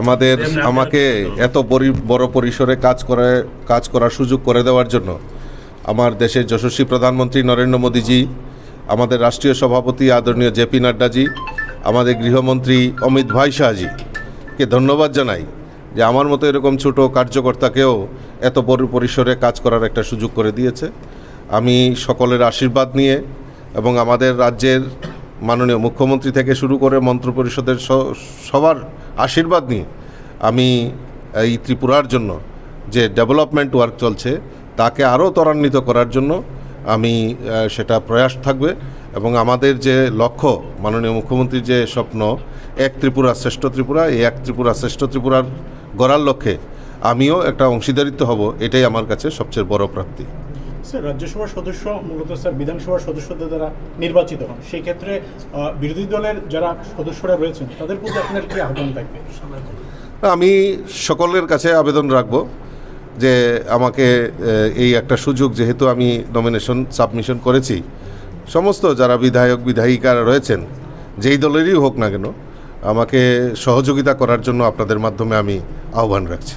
আমাদের, আমাকে এত বড় পরিসরে কাজ করে, কাজ করার সুযোগ করে দেওয়ার জন্য আমার দেশের যশস্বী প্রধানমন্ত্রী নরেন্দ্র মোদীজি, আমাদের রাষ্ট্রীয় সভাপতি আদরণীয় জেপি নাড্ডাজি, আমাদের গৃহমন্ত্রী অমিত ভাই শাহজিকে ধন্যবাদ জানাই যে আমার মতো এরকম ছোট কার্যকর্তাকেও এত বড় পরিসরে কাজ করার একটা সুযোগ করে দিয়েছে। আমি সকলের আশীর্বাদ নিয়ে এবং আমাদের রাজ্যের মাননীয় মুখ্যমন্ত্রী থেকে শুরু করে মন্ত্রিপরিষদের সবার আশীর্বাদ নিয়ে আমি এই ত্রিপুরার জন্য যে ডেভেলপমেন্ট ওয়ার্ক চলছে, তাকে আরও ত্বরান্বিত করার জন্য আমি সেটা প্রয়াস থাকবে এবং আমাদের যে লক্ষ্য, মাননীয় মুখ্যমন্ত্রীর যে স্বপ্ন, এক ত্রিপুরা শ্রেষ্ঠ ত্রিপুরা, এই এক ত্রিপুরা শ্রেষ্ঠ ত্রিপুরার গড়ার লক্ষ্যে আমিও একটা অংশীদারিত্ব হব, এটাই আমার কাছে সবচেয়ে বড় প্রাপ্তি। স্যার রাজ্যসভার সদস্য মূলত স্যার বিধানসভার সদস্যদের দ্বারা নির্বাচিত হন। সেই ক্ষেত্রে বিরোধী দলের যারা সদস্যরা রয়েছেন তাদের প্রতি আপনার কি আহ্বান থাকবে? আমি সকলের কাছে আবেদন রাখব যে আমাকে এই একটা সুযোগ যেহেতু আমি নমিনেশন সাবমিশন করেছি সমস্ত যারা বিধায়ক বিধায়িকারা রয়েছেন যেই দলেরই হোক না কেন আমাকে সহযোগিতা করার জন্য আপনাদের মাধ্যমে আমি আহ্বান রাখছি।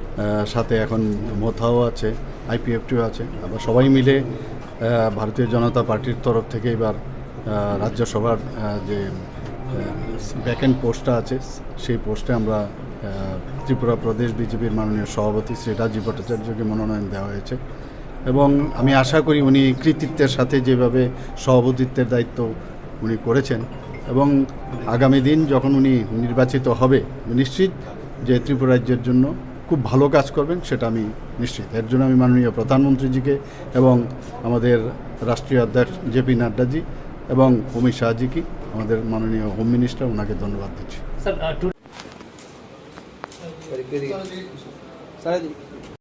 সাথে এখন মোথাও আছে, আইপিএফটিও আছে। আবার সবাই মিলে ভারতীয় জনতা পার্টির তরফ থেকে এবার রাজ্যসভার যে ভ্যাকেন্ট পোস্টটা আছে, সেই পোস্টে আমরা ত্রিপুরা প্রদেশ বিজেপির মাননীয় সভাপতি শ্রী রাজীব ভট্টাচার্যকে মনোনয়ন দেওয়া হয়েছে। এবং আমি আশা করি উনি কৃতিত্বের সাথে যেভাবে সভাপতিত্বের দায়িত্ব উনি করেছেন এবং আগামী দিন যখন উনি নির্বাচিত হবে, নিশ্চিত যে ত্রিপুরা রাজ্যের জন্য খুব ভালো কাজ করবেন সেটা আমি নিশ্চিত। এর জন্য আমি মাননীয় প্রধানমন্ত্রীজিকে এবং আমাদের রাষ্ট্রীয় অধ্যক্ষ জেপি নাড্ডাজি এবং অমিত শাহজিকে আমাদের মাননীয় হোম মিনিস্টার ওনাকে ধন্যবাদ দিচ্ছি। স্যার.